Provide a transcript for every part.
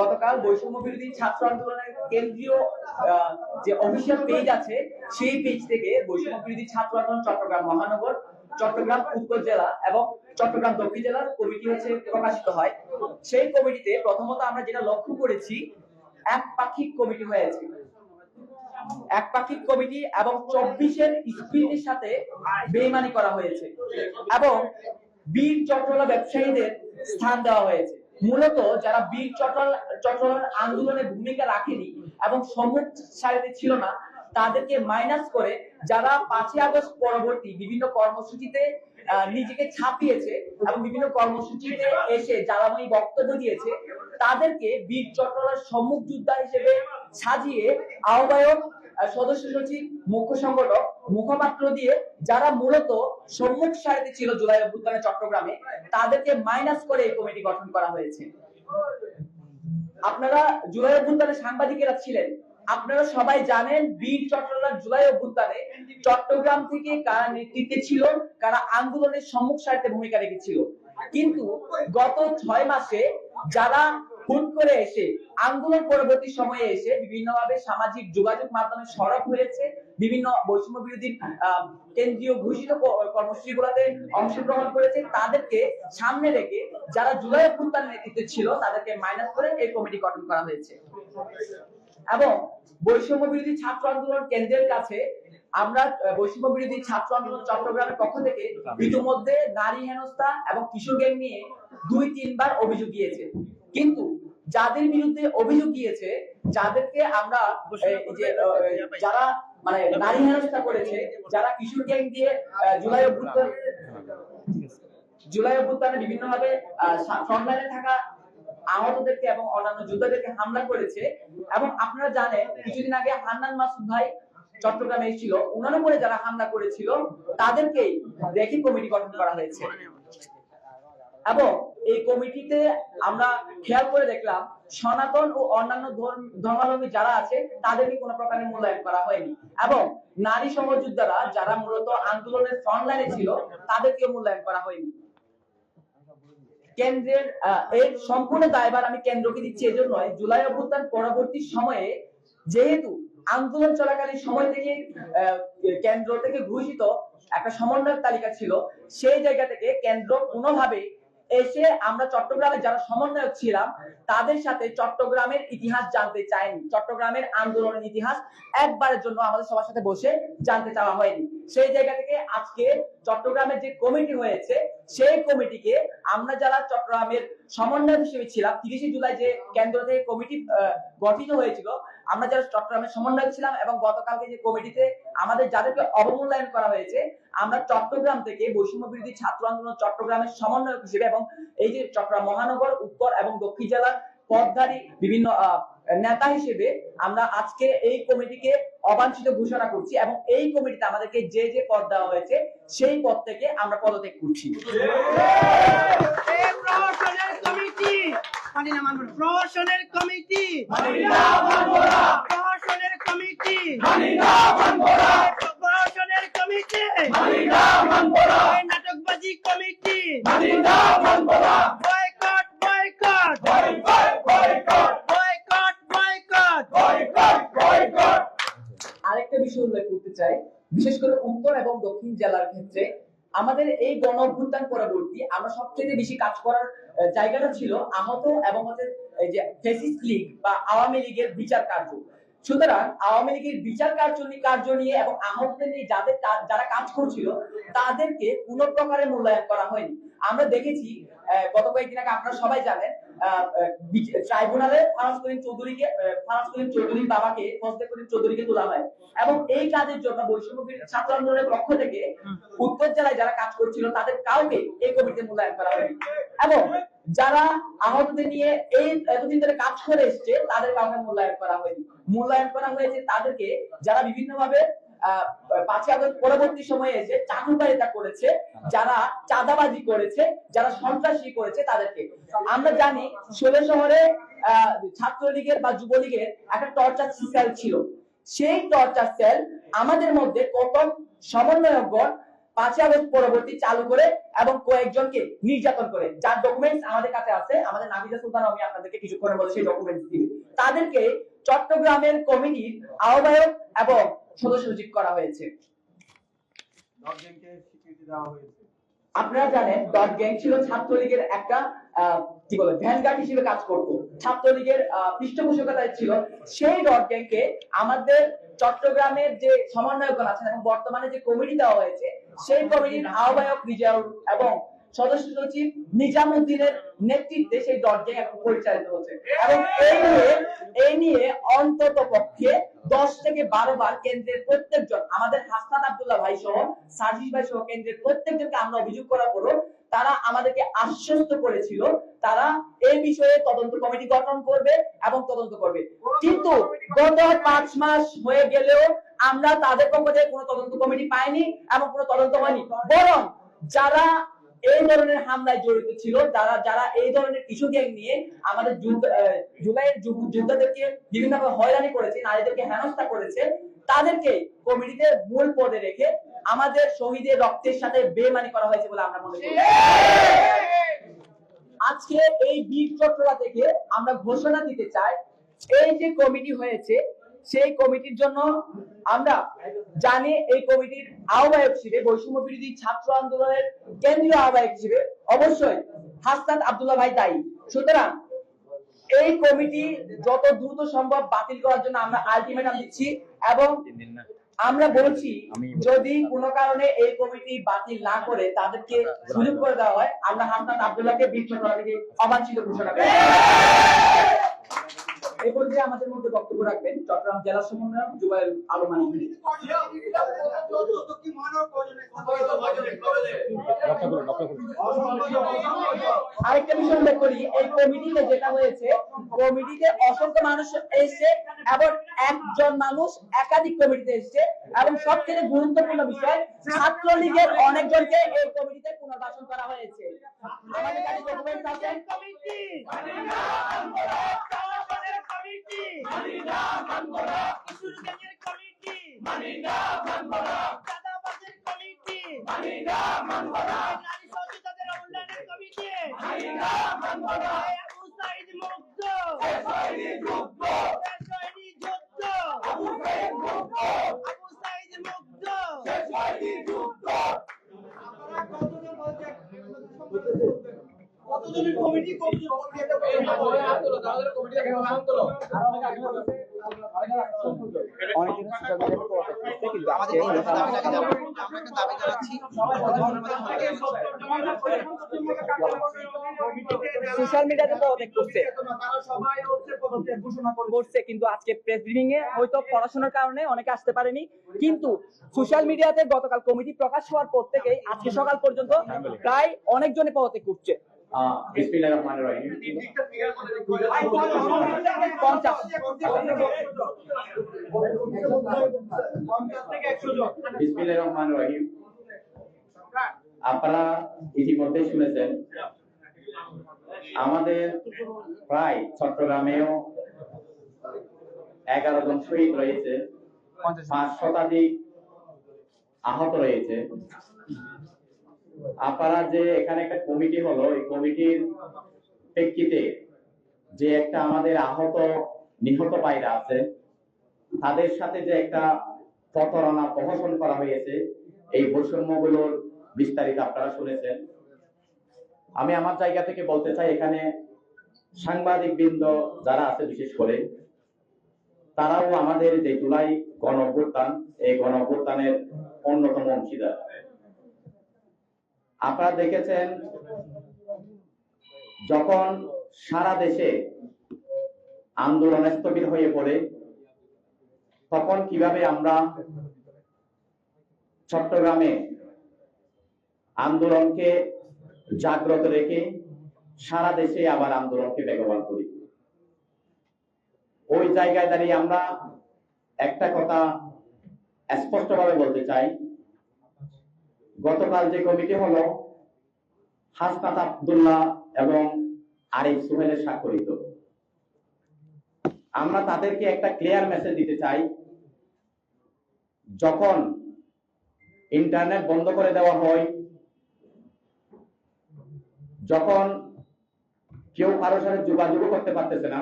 গতকাল বৈষম্য বিরোধী ছাত্র আন্দোলনের কেন্দ্রীয় যে অফিসিয়াল পেজ আছে, সেই পেজ থেকে বৈষম্য বিরোধী ছাত্র আন্দোলন চট্টগ্রাম মহানগর, চট্টগ্রাম উত্তর জেলা এবং চট্টগ্রাম দক্ষিণ জেলার কমিটি হচ্ছে প্রকাশিত হয়। সেই কমিটিতে প্রথমত আমরা যেটা লক্ষ্য করেছি এক পাক্ষিক কমিটি হয়েছে। একপাক্ষিক কমিটি এবং চব্বিশের স্পিরিটের সাথে বেইমানি করা হয়েছে এবং বীর চট্টলা ব্যবসায়ীদের স্থান দেওয়া হয়েছে। মূলত যারা বীর চট্টল চট্টলার আন্দোলনে ভূমিকা রাখেনি এবং সম্মুখ সারিতে ছিল না তাদেরকে মাইনাস করে যারা পাঁচই আগস্ট পরবর্তী বিভিন্ন কর্মসূচিতে নিজেকে ছাপিয়েছে এবং বিভিন্ন কর্মসূচিতে এসে জ্বালাময়ী বক্তব্য দিয়েছে তাদেরকে বীর চট্টলার সম্মুখ যোদ্ধা হিসেবে সাজিয়ে আহ্বায়ক আহ, সদস্য সচিব, মুখ্য সংগঠক, মুখপাত্র দিয়ে যারা মূলত সম্মুখ সারিতে ছিল জুলাই অভ্যুত্থানে চট্টগ্রামে, তাদেরকে মাইনাস করে এই কমিটি গঠন করা হয়েছে। আপনারা জুলাই অভ্যুত্থানে সাংবাদিকেরা ছিলেন। আপনারা সবাই জানেন বীর চট্টগ্রাম জুলাই অভ্যুত্থানে চট্টগ্রাম থেকে কারা নেতৃত্বে ছিল, কারা আন্দোলনের সম্মুখ সারিতে ভূমিকা রেখেছিল। কিন্তু গত ছয় মাসে যারা হুট করে এসে, আন্দোলন পরবর্তী সময়ে এসে বিভিন্নভাবে সামাজিক যোগাযোগ মাধ্যমে সরব হয়েছে। বিভিন্ন বৈষম্য বিরোধী কেন্দ্রীয় ঘোষিত ক- কর্মসূচিগুলোতে অংশগ্রহণ করেছে। তাদেরকে সামনে রেখে যারা জুলাই অভ্যুত্থানের নেতৃত্বে ছিল, তাদেরকে মাইনাস করে এই কমিটি গঠন করা হয়েছে। এবং বৈষম্য বিরোধী ছাত্র আন্দোলন কেন্দ্রের কাছে আমরা বৈষম্য বিরোধী ছাত্র আন্দোলন চট্টগ্রামের পক্ষ থেকে ইতিমধ্যে নারী হেনস্থা এবং কিশোর গ্যাং নিয়ে দুই তিনবার অভিযোগ গিয়েছে কিন্তু যাদের বিরুদ্ধে অভিযোগ গিয়েছে যাদেরকে আমরা যারা মানে নারী হেনস্থা করেছে যারা কিশোর গ্যাং দিয়ে জুলাই অভ্যুত্থান জুলাই অভ্যুত্থানে বিভিন্ন ভাবে ফ্রন্টলাইনে থাকা আহতদেরকে এবং অন্যান্য যোদ্ধাদেরকে হামলা করেছে। এবং আপনারা জানেন কিছুদিন আগে হান্নান মাসুদ ভাই চট্টগ্রামে এসেছিল। ওনার উপরে যারা হামলা করেছিল তাদেরকেই রেখে কমিটি গঠন করা হয়েছে। এবং এই কমিটিতে আমরা খেয়াল করে দেখলাম, সনাতন ও অন্যান্য ধর্মাবলম্বী যারা আছে, তাদেরকে কোনো প্রকারের মূল্যায়ন করা হয়নি। এবং নারী সহযোদ্ধারা যারা মূলত আন্দোলনের ফ্রন্টলাইনে ছিল তাদেরকে মূল্যায়ন করা হয়নি। কেন্দ্রের এর সম্পূর্ণ দায়ভার আমি কেন্দ্রকে দিচ্ছি এজন্য জুলাই অভ্যুত্থান পরবর্তী সময়ে যেহেতু আন্দোলন চলাকালীন সময় থেকে কেন্দ্র থেকে ঘোষিত একটা সমন্বয়ের তালিকা ছিল, সেই জায়গা থেকে কেন্দ্র কোনোভাবে এসে আমরা চট্টগ্রামে যারা সমন্বয়ক ছিলাম, তাদের সাথে চট্টগ্রামের ইতিহাস জানতে চাইনি। চট্টগ্রামের আন্দোলনের ইতিহাস একবারের জন্য আমাদের সবার সাথে বসে জানতে চাওয়া হয়নি। সেই জায়গা থেকে আজকে চট্টগ্রামের যে কমিটি হয়েছে, সেই কমিটিকে আমরা যারা চট্টগ্রামের সমন্বয় হিসেবে ছিলাম, তিরিশে জুলাই যে কেন্দ্র থেকে কমিটি গঠিত হয়েছিল, আমরা যারা চট্টগ্রামের সমন্বয় ছিলাম এবং গতকালকে যে কমিটিতে আমাদের যাদেরকে অবমূল্যায়ন করা হয়েছে, আমরা চট্টগ্রাম থেকে বৈষম্য বিরোধী ছাত্র আন্দোলন চট্টগ্রামের সমন্বয়ক হিসেবে এবং এই যে চট্টগ্রাম মহানগর, উত্তর এবং দক্ষিণ জেলার পদধারী বিভিন্ন নেতা হিসেবে আমরা আজকে এই কমিটিকে অবাঞ্ছিত ঘোষণা করছি এবং এই কমিটিতে আমাদেরকে যে যে পদ দেওয়া হয়েছে সেই পদ থেকে আমরা পদত্যাগ করছি। Committee committee committee committee নাটকবাজি committee boycott boycott boycott boycott আরেকটা বিষয় উল্লেখ করতে চাই বিশেষ করে উত্তর এবং দক্ষিণ জেলার ক্ষেত্রে, আমাদের এই গণ অভ্যুত্থান পরবর্তী আমরা সবচেয়ে বেশি কাজ করার জায়গাটা ছিল আহত এবং লীগ বা আওয়ামী লীগের বিচার কার্য। সুতরাং আওয়ামী লীগের বিচার কার্য কার্য নিয়ে এবং আহতদের নিয়ে যাদের যারা কাজ করছিল, তাদেরকে কোনো প্রকারের মূল্যায়ন করা হয়নি। আমরা দেখেছি গত কয়েকদিন আগে আপনারা সবাই জানেন ট্রাইব্যুনালে ফারাজ করিম চৌধুরীকে ফারাজ করিম চৌধুরীর বাবাকে ফজলে করিম চৌধুরীকে তোলা হয়। এবং এই কাজের জন্য বৈষম্য ছাত্র আন্দোলনের পক্ষ থেকে উত্তর জেলায় যারা কাজ করছিল তাদের কাউকে এই কমিটিতে মূল্যায়ন করা হয়নি। এবং যারা আহতদের নিয়ে এই এতদিন ধরে কাজ করে এসছে তাদের কাউকে মূল্যায়ন করা হয়নি। মূল্যায়ন করা হয়েছে তাদেরকে যারা বিভিন্ন ভাবে আহ, পাঁচই আগস্ট পরবর্তী সময়ে এসে চাকুকারিতা করেছে, যারা চাঁদাবাজি করেছে, যারা সন্ত্রাসী করেছে তাদেরকে। আমরা জানি ষোলো শহরে ছাত্রলীগের বা যুবলীগের একটা টর্চার সেল ছিল। সেই টর্চার সেল আমাদের মধ্যে কত সমন্বয়কগণ পাঁচই আগস্ট পরবর্তী চালু করে এবং কয়েকজনকে নির্যাতন করে। যার ডকুমেন্টস আমাদের কাছে আছে, আমাদের নাবিজা সুলতান আমি আপনাদেরকে কিছুক্ষণের মধ্যে সেই ডকুমেন্টস দিবে তাদেরকে চট্টগ্রামের কমিটির আহ্বায়ক এবং সদস্য সচিব করা হয়েছে। আপনারা জানেন ডট গ্যাং ছিল ছাত্রলীগের একটা আহ, কি বলে ভ্যানগার্ড হিসেবে কাজ করতো। ছাত্রলীগের পৃষ্ঠপোষকতায় ছিল। সেই ডট গ্যাংকে আমাদের চট্টগ্রামের যে সমন্বয়কগণ আছেন এবং বর্তমানে যে কমিটি দেওয়া হয়েছে সেই কমিটির আহ্বায়ক রিজাউল এবং সদস্য সচিব নিজামুদ্দিনের নেতৃত্বে সেই গ্যাং এখন পরিচালিত হচ্ছে। এবং এই নিয়ে এই নিয়ে অন্তত পক্ষে দশ থেকে বারো বার কেন্দ্রের প্রত্যেকজন আমাদের হাসনাত আব্দুল্লাহ ভাই সহ সার্জিস ভাই সহ কেন্দ্রের প্রত্যেকজনকে আমরা অভিযোগ করার পরও তারা আমাদেরকে আশ্বস্ত করেছিল তারা এই বিষয়ে তদন্ত কমিটি গঠন করবে এবং তদন্ত করবে। কিন্তু গত পাঁচ মাস হয়ে গেলেও আমরা তাদের পক্ষ থেকে কোনো তদন্ত কমিটি পাইনি এবং কোনো তদন্ত হয়নি। বরং যারা এই ধরনের হামলায় জড়িত ছিল যারা যারা এই ধরনের ইস্যু গ্যাং নিয়ে আমাদের জুলাইয়ের যোদ্ধাদেরকে বিভিন্নভাবে হয়রানি করেছে, নারীদেরকে হেনস্থা করেছে, তাদেরকে কমিটিতে মূল পদে রেখে আমাদের শহীদের রক্তের সাথে বেমানি করা হয়েছে বলে আমরা মনে করি। আজকে এই বীর চট্টলা থেকে আমরা ঘোষণা দিতে চাই, এই যে কমিটি হয়েছে সেই কমিটির জন্য আমরা জানি এই কমিটির আহ্বায়ক হিসেবে বৈষম্য বিরোধী ছাত্র আন্দোলনের কেন্দ্রীয় আহ্বায়ক হিসেবে অবশ্যই হাসনাত আব্দুল্লাহ ভাই দায়ী। সুতরাং এই কমিটি যত দ্রুত সম্ভব বাতিল করার জন্য আমরা আলটিমেটাম দিচ্ছি এবং আমরা বলছি যদি কোনো কারণে এই কমিটি বাতিল না করে তাদেরকে সুযোগ করে দেওয়া হয় আমরা হাসনাত আব্দুল্লাহকে বিচ্ছ থেকে অবাঞ্ছিত ঘোষণা করি। এই পর্যায়ে আমাদের মধ্যে বক্তব্য রাখবেন চট্টগ্রাম জেলা সমন্বয়ক জুবাইল আলমানি আরেকটা বিষয় উল্লেখ করি, এই কমিটিতে যেটা হয়েছে, কমিটিতে অসংখ্য মানুষ এসেছে এবং একজন মানুষ একাধিক কমিটিতে এসেছে এবং সব থেকে গুরুত্বপূর্ণ বিষয়, ছাত্রলীগের অনেকজনকে এই কমিটিতে পুনর্বাসন করা হয়েছে। আমাদের কাছে ডকুমেন্ট আছে। কমিটি। প্রশাসনের কমিটি কিশোর গ্যাংয়ের কমিটি। চাঁদাবাজের কমিটি। নারী সচেতনতার উন্নয়নের কমিটি। আবু সাইদ মুগ্ধ। শহীদি যুদ্ধ। আবু সাইদ কতজনের কমিটি? সোশ্যাল মিডিয়াতে তো অনেক করছে। করছে, কিন্তু আজকে প্রেস ব্রিফিং এ হয়তো পড়াশোনার কারণে অনেকে আসতে পারেনি। কিন্তু সোশ্যাল মিডিয়াতে গতকাল কমিটি প্রকাশ হওয়ার পর থেকেই আজকে সকাল পর্যন্ত প্রায় অনেকজনে পদত্যাগ করছে। বিসমিল্লাহির রহিম রহিম আপনারা ইতিমধ্যে শুনেছেন, আমাদের প্রায় চট্টগ্রামেও এগারো জন শহীদ রয়েছে, পাঁচ শতাধিক আহত রয়েছে। আপনারা যে এখানে একটা কমিটি হলো, এই কমিটির প্রেক্ষিতে যে একটা আমাদের আহত, নিহত পায়রা আছে, তাদের সাথে যে একটা প্রতারণা প্রহসন করা হয়েছে, এই বৈষম্যগুলোর বিস্তারিত আপনারা শুনেছেন। আমি আমার জায়গা থেকে বলতে চাই, এখানে সাংবাদিক বৃন্দ যারা আছে, বিশেষ করে, তারাও আমাদের যে জুলাই গণ অভ্যুত্থান এই গণ অভ্যুত্থানের অন্যতম অংশীদার। আপনারা দেখেছেন, যখন সারা দেশে আন্দোলন স্থবির হয়ে পড়ে, তখন কীভাবে আমরা চট্টগ্রামে আন্দোলনকে জাগ্রত রেখে সারা দেশে আবার আন্দোলনকে বেগবান করি? ওই জায়গায় দাঁড়িয়ে আমরা একটা কথা স্পষ্টভাবে বলতে চাই। গতকাল যে কমিটি হলো, হাসনাত আব্দুল্লাহ এবং আরিফ সুহেলের স্বাক্ষরিত। আমরা তাদেরকে একটা ক্লিয়ার মেসেজ দিতে চাই, যখন ইন্টারনেট বন্ধ করে দেওয়া হয়, যখন কেউ কারোর সাথে যোগাযোগ করতে পারতেছে না,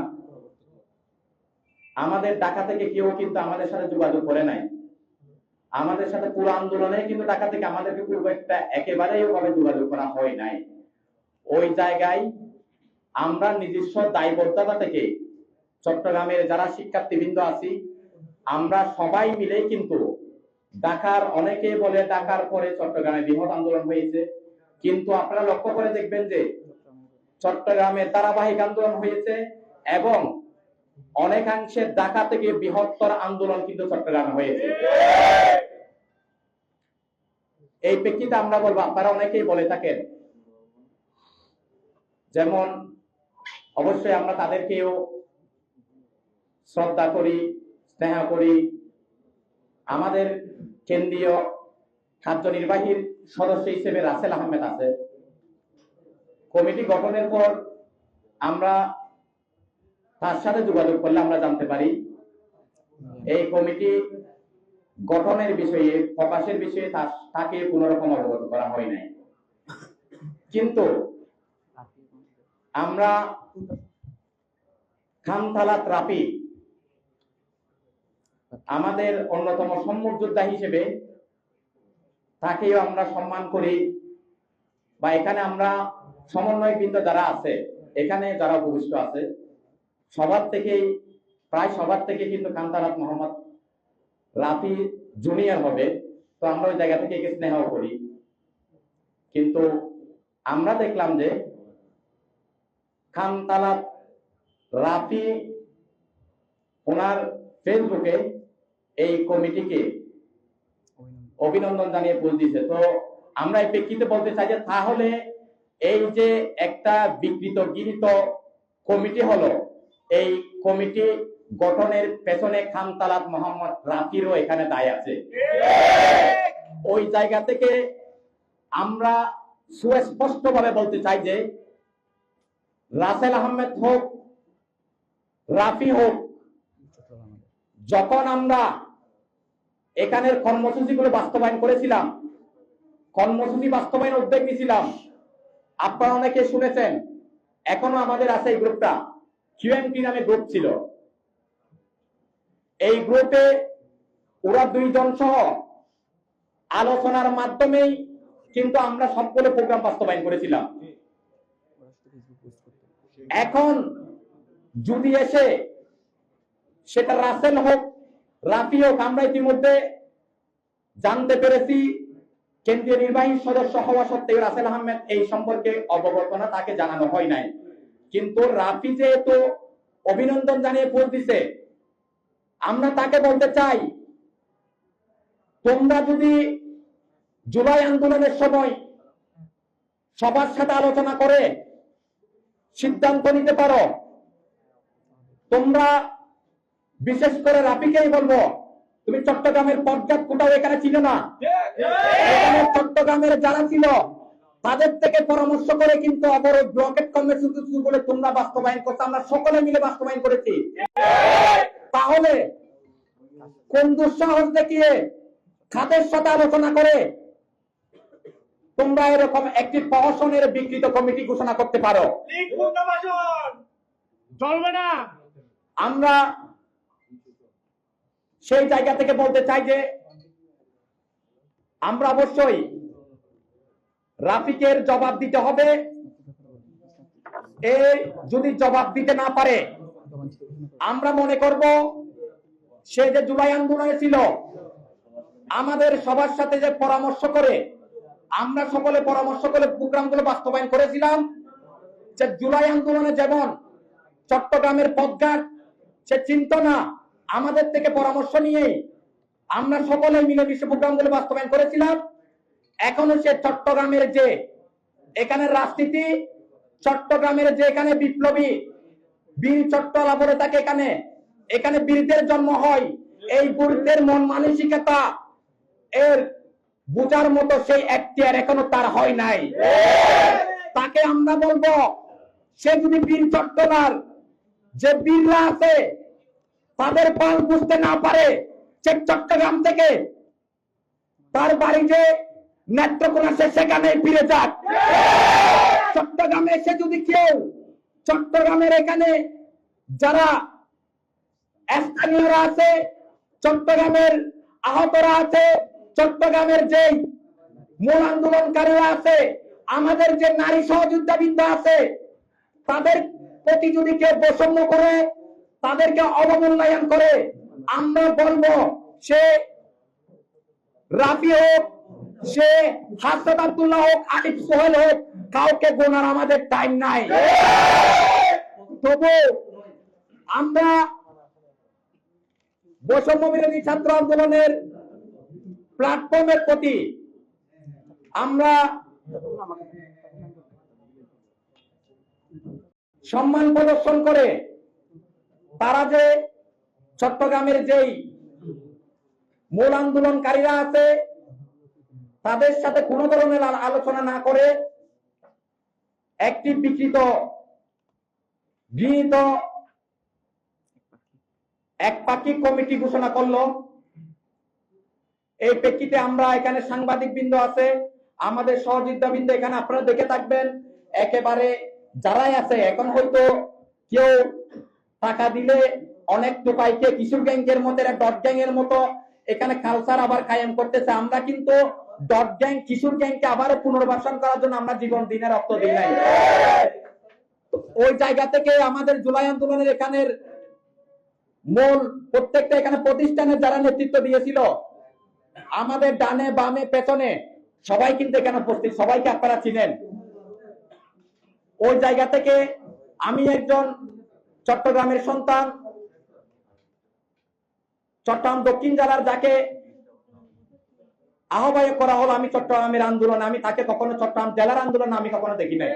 আমাদের ঢাকা থেকে কেউ কিন্তু আমাদের সাথে যোগাযোগ করে নাই। আমাদের সাথে পুরো আন্দোলনে কিন্তু ঢাকা থেকে আমাদেরকে খুব একটা একেবারেই ওভাবে যোগাযোগ করা হয় নাই। ওই জায়গায় আমরা নিজস্ব দায়বদ্ধতা থেকে চট্টগ্রামের যারা শিক্ষার্থীবৃন্দ আছি, আমরা সবাই মিলে কিন্তু ঢাকার অনেকে বলে ঢাকার পরে চট্টগ্রামে বৃহৎ আন্দোলন হয়েছে। কিন্তু আপনারা লক্ষ্য করে দেখবেন যে চট্টগ্রামে ধারাবাহিক আন্দোলন হয়েছে এবং অনেকাংশে ঢাকা থেকে বৃহত্তর আন্দোলন কিন্তু চট্টগ্রামে হয়েছে। এই প্রেক্ষিতে আমরা বলব, আপনারা অনেকেই বলে থাকেন। যেমন, অবশ্যই আমরা তাদেরকেও শ্রদ্ধা করি, স্নেহ করি। আমাদের কেন্দ্রীয় কার্যনির্বাহীর সদস্য হিসেবে রাসেল আহমেদ আছে। কমিটি গঠনের পর আমরা তার সাথে যোগাযোগ করলে আমরা জানতে পারি। এই কমিটি গঠনের বিষয়ে, প্রকাশের বিষয়ে তাকে কোন রকম অবগত করা হয় নাই। কিন্তু আমরা খামথালা ত্রাপি আমাদের অন্যতম সম্মুখ যোদ্ধা হিসেবে তাকেও আমরা সম্মান করি বা এখানে আমরা সমন্বয় বৃন্দ যারা আছে, এখানে যারা উপবিষ্ট আছে, সবার থেকেই, প্রায় সবার থেকে কিন্তু কান্তারাত মোহাম্মদ রাফি জুনিয়র হবে, তো আমরা ওই জায়গা থেকে একে স্নেহ করি। কিন্তু আমরা দেখলাম যে খানতালাত রাফি ওনার ফেসবুকে এই কমিটিকে অভিনন্দন জানিয়ে পোস্ট দিয়েছে। তো আমরা এই প্রেক্ষিতে বলতে চাই যে তাহলে এই যে একটা বিকৃত গৃহীত কমিটি হলো, এই কমিটি গঠনের পেছনে খানতালাত মোহাম্মদ রাফিরও এখানে দায় আছে। ওই জায়গা থেকে আমরা সুস্পষ্ট ভাবে বলতে চাই যে রাসেল আহমেদ হোক রাফি হোক যখন আমরা এখানের কর্মসূচিগুলো বাস্তবায়ন করেছিলাম কর্মসূচি বাস্তবায়ন উদ্যোগ নিয়েছিলাম আপনারা অনেকে শুনেছেন এখনও আমাদের আছে এই গ্রুপটা কিউএমটি নামে গ্রুপ ছিল। এই গ্রুপে ওরা দুইজন সহ আলোচনার মাধ্যমেই কিন্তু আমরা সবগুলো প্রোগ্রাম বাস্তবায়ন করেছিলাম। এখন যদি এসে সেটা রাসেল হোক, রাফি হোক, আমরা ইতিমধ্যে জানতে পেরেছি কেন্দ্রীয় নির্বাহী সদস্য হওয়া সত্ত্বেও রাসেল আহমেদ এই সম্পর্কে অবগত না তাকে জানানো হয় নাই। কিন্তু রাফি যেহেতু অভিনন্দন জানিয়ে পোস্ট দিছে আমরা তাকে বলতে চাই, তোমরা যদি জুলাই আন্দোলনের সময় সবার সাথে আলোচনা করে সিদ্ধান্ত নিতে পারো, তোমরা বিশেষ করে রাফিকেই বলব, তুমি চট্টগ্রামের পর্যাপ্ত কোটাও এখানে ছিল না? চট্টগ্রামের যারা ছিল, তাদের থেকে পরামর্শ করে কিন্তু অবরোধ ব্লকেট কর্মসূচি বলে তোমরা বাস্তবায়ন করছ। আমরা সকলে মিলে বাস্তবায়ন করেছি। তাহলে কোন দুঃসাহস দেখিয়ে খাদের সাথে আলোচনা করে তোমরা এরকম একটি প্রহসনের বিকৃত কমিটি ঘোষণা করতে পারো? চলবে না। আমরা সেই জায়গা থেকে বলতে চাই যে আমরা অবশ্যই রাফিকের জবাব দিতে হবে। এ যদি জবাব দিতে না পারে আমরা মনে করব সে যে জুলাই আন্দোলনে ছিল, আমাদের সবার সাথে যে পরামর্শ করে, আমরা সকলে পরামর্শ করে প্রোগ্রামগুলো বাস্তবায়ন করেছিলাম যে জুলাই আন্দোলনে যেমন চট্টগ্রামের পথঘাট, সে চিন্ত না, আমাদের থেকে পরামর্শ নিয়ে আমরা সকলে মিলেমিশে প্রোগ্রামগুলো বাস্তবায়ন করেছিলাম। এখনও সে চট্টগ্রামের যে এখানে রাজনীতি, চট্টগ্রামের যে এখানে বিপ্লবী বীর চট্টলা বলে থাকে এখানে। এখানে বীরদের জন্ম হয়। এই বীরদের মন মানসিকতা, এর বুঝার মতো সেই এখতিয়ার এখনও তার হয় নাই। তাকে আমরা বলব, সে যদি বীর চট্টলার যে বীররা আছে, তাদের পাল বুঝতে না পারে, সে চট্টগ্রাম থেকে তার বাড়ি যে নেত্রকোনা, সে সেখানে ফিরে যাক। চট্টগ্রামে এসে যদি কেউ চট্টগ্রামের এখানে যারা স্থানীয়রা আছে, চট্টগ্রামের আহতরা আছে, চট্টগ্রামের যে মূল আন্দোলনকারীরা আছে, আমাদের যে নারী সহযোদ্ধাবৃন্দ আছে, তাদের প্রতি যদি বৈষম্য করে, তাদেরকে অবমূল্যায়ন করে আমরা বলব সে রাফি হোক সে হাসনাত আব্দুল্লাহ হোক আলিফ সোহেল হোক, কাউকে গোনার আমাদের টাইম নাই। তবু আমরা বৈষম্য বিরোধী ছাত্র আন্দোলনের প্ল্যাটফর্মের প্রতি আমরা সম্মান প্রদর্শন করে তারা যে চট্টগ্রামের যেই মূল আন্দোলনকারীরা আছে তাদের সাথে কোনো ধরনের আল- আলোচনা না করে একটি বিকৃত, গৃহীত একপাক্ষিক কমিটি ঘোষণা করল। এই প্রেক্ষিতে আমরা এখানে সাংবাদিক বৃন্দ আছে, আমাদের সহযোদ্ধা বৃন্দ এখানে আপনারা দেখে থাকবেন, একেবারে যারাই আছে, এখন হয়তো কেউ টাকা দিলে অনেক টোকাইকে কিশোর গ্যাংকের মতো ডট গ্যাং এর মতো এখানে কালচার আবার কায়েম করতেছে। আমরা কিন্তু ডট গ্যাং কিশোর গ্যাংকে আবারও পুনর্বাসন করার জন্য আমরা জীবন দিনের রক্ত দিই নাই। ওই জায়গা থেকে আমাদের জুলাই আন্দোলনের এখানের মূল প্রত্যেকটা এখানে প্রতিষ্ঠানের যারা নেতৃত্ব দিয়েছিল, আমাদের ডানে বামে পেছনে সবাই কিন্তু এখানে উপস্থিত, সবাইকে আপনারা চিনেন। ওই জায়গা থেকে আমি একজন চট্টগ্রামের সন্তান, চট্টগ্রাম দক্ষিণ জেলার যাকে আহ্বায়ক করা হলো, আমি চট্টগ্রামের আন্দোলন, আমি তাকে কখনো চট্টগ্রাম জেলার আন্দোলন আমি কখনো দেখি নাই।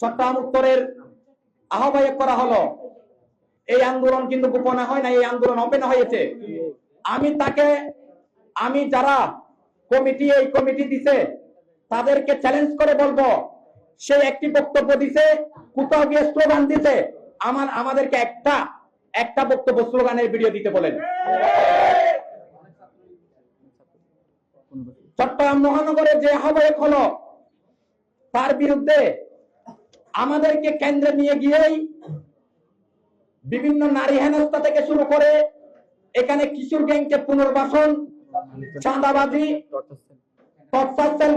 চট্টগ্রাম উত্তরের আহ্বায়ক করা হলো, এই আন্দোলন কিন্তু গোপনে হয় না এই আন্দোলন ওপেন হয়েছে। আমি তাকে, আমি যারা কমিটি, এই কমিটি দিছে, তাদেরকে চ্যালেঞ্জ করে বলব, সে একটি বক্তব্য দিছে, কোথাও গিয়ে স্লোগান দিছে, আমার, আমাদেরকে একটা একটা বক্তব্য স্লোগানের ভিডিও দিতে বলেন। চট্টগ্রাম মহানগরে যে আহ্বায়ক হলো, তার বিরুদ্ধে আমাদেরকে কেন্দ্রে নিয়ে গিয়েই বিভিন্ন নারী হেনস্থা থেকে শুরু করে এখানে কিশোর গ্যাংকে পুনর্বাসন, চাঁদাবাজি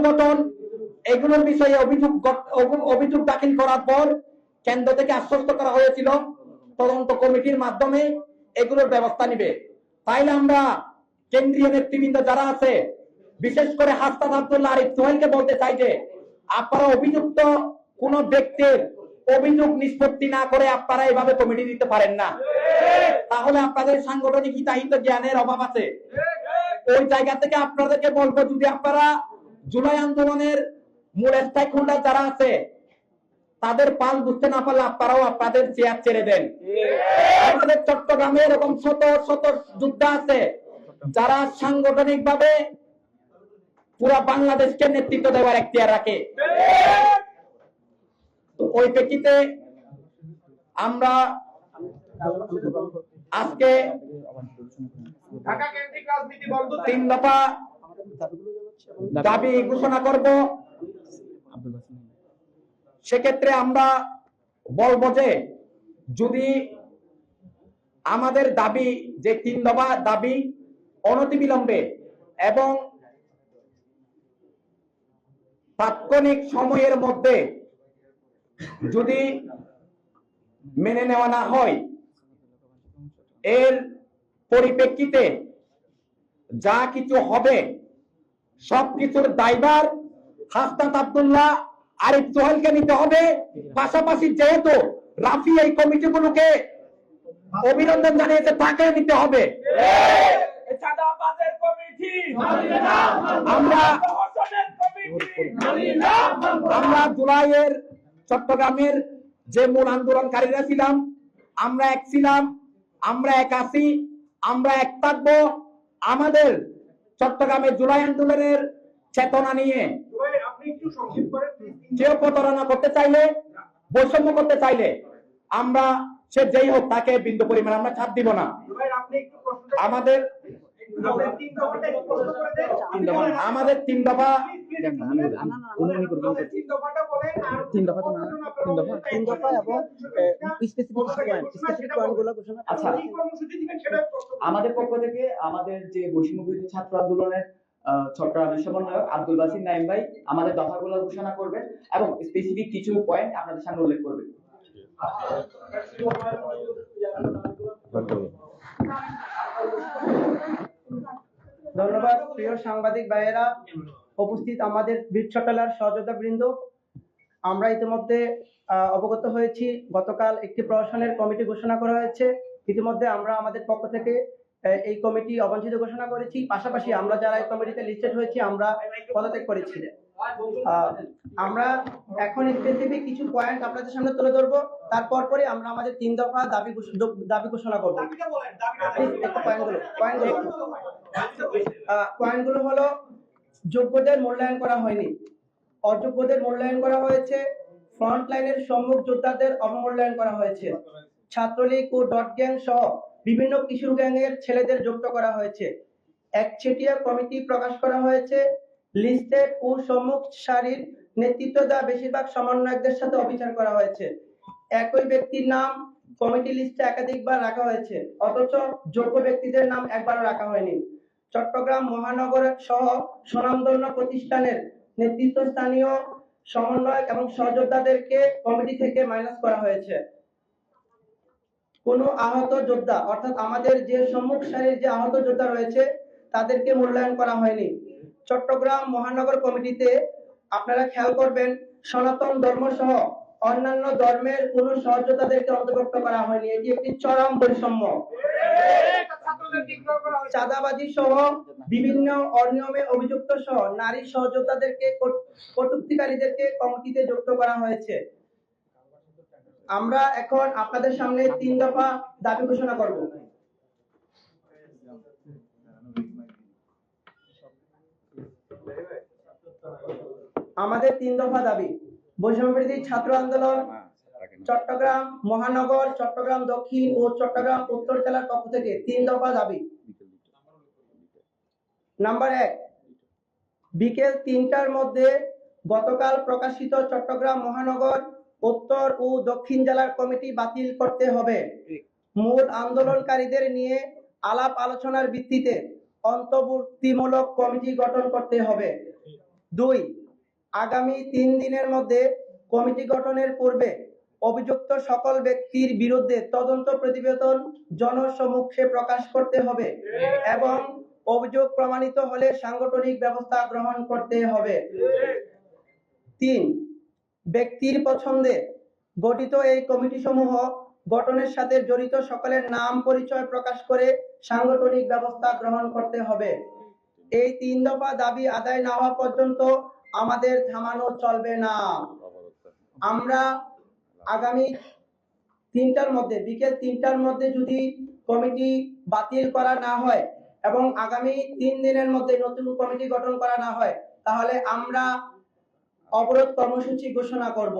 গঠন এগুলোর বিষয়ে অভিযোগ অভিযোগ দাখিল করার পর কেন্দ্র থেকে আশ্বস্ত করা হয়েছিল তদন্ত কমিটির মাধ্যমে এগুলোর ব্যবস্থা নিবে। তাইলে আমরা কেন্দ্রীয় নেতৃবৃন্দ যারা আছে বিশেষ করে হাস্তাদ আব্দুল্লাহ আরিফ সোহেলকে বলতে চাই যে, আপনারা অভিযুক্ত কোন ব্যক্তির অভিযোগ নিষ্পত্তি না করে আপনারা এভাবে কমিটি দিতে পারেন না। তাহলে আপনাদের সাংগঠনিক হিতাহিত জ্ঞানের অভাব আছে। ওই জায়গা থেকে আপনাদেরকে বলব, যদি আপনারা জুলাই আন্দোলনের মূল স্থায়ী হোল্ডার যারা আছে, তাদের পাল বুঝতে না পারলে আপনারাও আপনাদের চেয়ার ছেড়ে দেন। আমাদের চট্টগ্রামে এরকম শত শত যোদ্ধা আছে, যারা সাংগঠনিক ভাবে পুরা বাংলাদেশকে নেতৃত্ব দেওয়ার এখতিয়ার রাখে। তো ওই প্রেক্ষিতে আমরা আজকে তিন দফা দাবি ঘোষণা করব। সেক্ষেত্রে আমরা বলব যে যদি আমাদের দাবি যে তিন দফা দাবি অনতিবিলম্বে এবং তাৎক্ষণিক সময়ের মধ্যে যদি মেনে নেওয়া না হয় এর পরিপ্রেক্ষিতে যা কিছু হবে সবকিছুর দায়ভার হাসনাত আব্দুল্লাহ আরিফ সোহেলকে নিতে হবে। পাশাপাশি যেহেতু রাফি এই কমিটিগুলোকে অভিনন্দন জানিয়েছে তাকে নিতে হবে। আমরা আমরা জুলাইয়ের চট্টগ্রামের যে মূল আন্দোলনকারীরা ছিলাম, আমরা এক ছিলাম, আমরা এক আছি, আমরা এক থাকব আমাদের চট্টগ্রামের জুলাই আন্দোলনের চেতনা নিয়ে। কেউ প্রতারণা করতে চাইলে, বৈষম্য করতে চাইলে, আমরা সে যেই হোক তাকে বিন্দু পরিমাণ আমরা ছাড় দিব না আমাদের আমাদের তিন দফা তিন দফা আমাদের তিন দফাটা বলেন আর তিন দফা তো না, তিন দফা। তিন দফা? এবং স্পেসিফিক পয়েন্ট স্পেসিফিক পয়েন্টগুলো ঘোষণা আচ্ছা কি কর্মসূচি দিবেন সেটা স্পষ্ট করে আমাদের পক্ষ থেকে আমাদের যে বৈষম্য বিরোধী ছাত্র আন্দোলনের চট্টগ্রামের সমন্বয়ক আব্দুল বাসির নাইম ভাই আমাদের দফাগুলো ঘোষণা করবেন এবং স্পেসিফিক কিছু পয়েন্ট আপনাদের সামনে উল্লেখ করবেন। ধন্যবাদ প্রিয় সাংবাদিক ভাইয়েরা। উপস্থিত আমাদের বীর সহযোদ্ধা বৃন্দ। আমরা ইতিমধ্যে অবগত হয়েছি গতকাল একটি প্রশাসনের কমিটি ঘোষণা করা হয়েছে। ইতিমধ্যে আমরা আমাদের পক্ষ থেকে এই কমিটি অবাঞ্ছিত ঘোষণা করেছি। পাশাপাশি আমরা যারা এই কমিটিতে লিস্টেড হয়েছি আমরা পদত্যাগ করেছি। আমরা এখন স্পেসিফিক কিছু পয়েন্ট আপনাদের সামনে তুলে ধরবো। তারপর পরে আমরা আমাদের তিন দফা দাবি দাবি ঘোষণা করব। পয়েন্টগুলো পয়েন্টগুলো পয়েন্টগুলো হলো যোগ্যদের মূল্যায়ন করা হয়নি। অযোগ্যদের মূল্যায়ন করা হয়েছে ফ্রন্ট লাইনের সম্মুখ যোদ্ধাদের অবমূল্যায়ন করা হয়েছে। ছাত্রলীগ ও ডট গ্যাং সহ বিভিন্ন কিশোর গ্যাংয়ের ছেলেদের যুক্ত করা হয়েছে। একচেটিয়া কমিটি প্রকাশ করা হয়েছে। লিস্টেড ও সম্মুখ সারির নেতৃত্ব দেওয়া বেশিরভাগ সমন্বয়কদের সাথে অবিচার করা হয়েছে। একই ব্যক্তির নাম কমিটি লিস্টে একাধিকবার রাখা হয়েছে, অথচ যোগ্য ব্যক্তিদের নাম একবারও রাখা হয়নি। চট্টগ্রাম মহানগর সহ স্বনামধন্য প্রতিষ্ঠানের নেতৃত্বস্থানীয় সমন্বয়ক এবং সহযোদ্ধাদেরকে কমিটি থেকে মাইনাস করা হয়েছে। কোনো আহত যোদ্ধা, অর্থাৎ আমাদের যে সম্মুখ সারির যে আহত যোদ্ধা রয়েছে, তাদেরকে মূল্যায়ন করা হয়নি। চট্টগ্রাম মহানগর কমিটিতে আপনারা খেয়াল করবেন, সনাতন ধর্ম সহ অন্যান্য ধর্মের কোন সহযোদ্ধাদেরকে অন্তর্ভুক্ত করা হয়নি। এটি একটি চরম বৈষম্য। চাঁদাবাজি সহ বিভিন্ন অনিয়মে অভিযুক্ত সহ নারী সহযোদ্ধাদেরকে কট- কটূক্তিকারীদেরকে কমিটিতে যুক্ত করা হয়েছে। আমরা এখন আপনাদের সামনে তিন দফা দাবি ঘোষণা করব। আমাদের তিন দফা দাবি। বৈষম্যবিরোধী ছাত্র আন্দোলন চট্টগ্রাম মহানগর চট্টগ্রাম দক্ষিণ ও চট্টগ্রাম উত্তর জেলার পক্ষ থেকে তিন দফা দাবি। নাম্বার এক বিকেল তিনটার মধ্যে গতকাল প্রকাশিত চট্টগ্রাম মহানগর উত্তর ও দক্ষিণ জেলার কমিটি বাতিল করতে হবে। মূল আন্দোলনকারীদের নিয়ে আলাপ আলোচনার ভিত্তিতে অন্তর্বর্তীমূলক কমিটি গঠন করতে হবে। দুই আগামী তিন দিনের মধ্যে কমিটি গঠনের পূর্বে অভিযুক্ত সকল ব্যক্তির বিরুদ্ধে তদন্ত প্রতিবেদন জনসমক্ষে প্রকাশ করতে হবে এবং অভিযোগ প্রমাণিত হলে সাংগঠনিক ব্যবস্থা গ্রহণ করতে হবে। তিন, ব্যক্তির পছন্দে গঠিত এই কমিটি সমূহ গঠনের সাথে জড়িত সকলের নাম পরিচয় প্রকাশ করে সাংগঠনিক ব্যবস্থা গ্রহণ করতে হবে। এই তিন দফা দাবি আদায় না হওয়া পর্যন্ত আমাদের থামানো চলবে না। আমরা আগামী তিনটার মধ্যে, বিকেল তিনটার মধ্যে যদি কমিটি বাতিল করা না হয় এবং আগামী তিন দিনের মধ্যে নতুন কমিটি গঠন করা না হয়, তাহলে আমরা অবরোধ কর্মসূচি ঘোষণা করব।